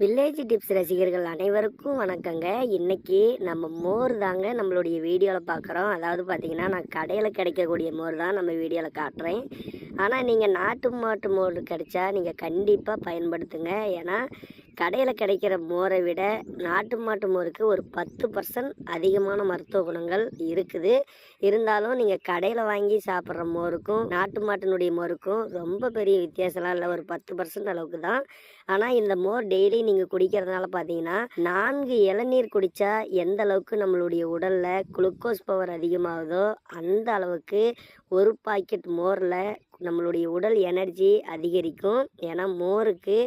Village tips ரசிகர்கள் அனைவருக்கும் வணக்கங்க. இன்னைக்கு நம்ம மோர் தாங்க நம்மளுடைய வீடியோவில் பார்க்குறோம் அதாவது பார்த்தீங்கன்னா நான் கடையில் கிடைக்கக்கூடிய மோர் தான் நம்ம வீடியோவில் காட்டுறேன். ஆனால் நீங்கள் நாட்டு மாட்டு மோர் கிடைச்சா நீங்கள் கண்டிப்பாக பயன்படுத்துங்க. ஏன்னா கடையில் கிடைக்கிற மோரை விட நாட்டு மாட்டு மோருக்கு ஒரு பத்து பர்சன்ட் அதிகமான மருத்துவ குணங்கள் இருக்குது. இருந்தாலும் நீங்கள் கடையில் வாங்கி சாப்பிட்ற மோருக்கும் நாட்டு மாட்டினுடைய மோருக்கும் ரொம்ப பெரிய வித்தியாசம்லாம் இல்லை. ஒரு பத்து பர்சன்ட் அளவுக்கு தான். ஆனால் இந்த மோர் டெய்லி நீங்கள் குடிக்கிறதுனால பார்த்தீங்கன்னா நான்கு இளநீர் குடித்தா எந்த அளவுக்கு நம்மளுடைய உடலில் குளுக்கோஸ் பவர் அதிகமாகுதோ அந்த அளவுக்கு ஒரு பாக்கெட் மோரில் நம்மளுடைய உடல் எனர்ஜி அதிகரிக்கும். ஏன்னா மோருக்கு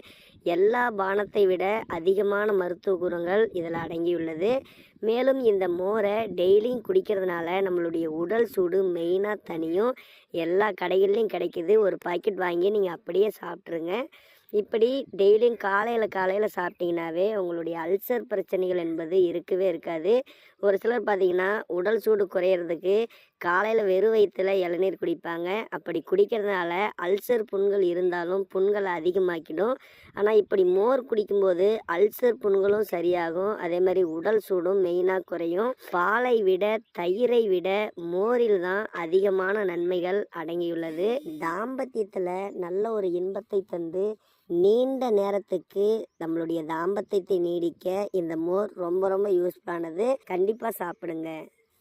எல்லா பானத்தை விட அதிகமான மருத்துவ குணங்கள் இதில் அடங்கியுள்ளது. மேலும் இந்த மோரை டெய்லியும் குடிக்கிறதுனால நம்மளுடைய உடல் சூடு மெயினாக தனியும் எல்லா கடைகள்லையும் கிடைக்குது. ஒரு பாக்கெட் வாங்கி நீங்கள் அப்படியே சாப்பிட்ருங்க இப்படி டெய்லியும் காலையில் காலையில் சாப்பிட்டிங்கனாவே உங்களுடைய அல்சர் பிரச்சனைகள் என்பது இருக்கவே இருக்காது. ஒரு சிலர் பார்த்தீங்கன்னா உடல் சூடு குறையிறதுக்கு காலையில் வெறும் வயிற்றில் இளநீர் குடிப்பாங்க. அப்படி குடிக்கிறதுனால அல்சர் புண்கள் இருந்தாலும் புண்களை அதிகமாக்கிடும். ஆனால் இப்படி மோர் குடிக்கும்போது அல்சர் புண்களும் சரியாகும். அதே மாதிரி உடல் சூடும் மெயினாக குறையும். பாலை விட தயிரை விட மோரில் தான் அதிகமான நன்மைகள் அடங்கியுள்ளது. தாம்பத்தியத்தில் நல்ல ஒரு இன்பத்தை தந்து நீண்ட நேரத்துக்கு நம்மளுடைய தாம்பத்தியத்தை நீடிக்க இந்த மோர் ரொம்ப ரொம்ப யூஸ்ஃபுல்லானது கண்டிப்பாக சாப்பிடுங்க.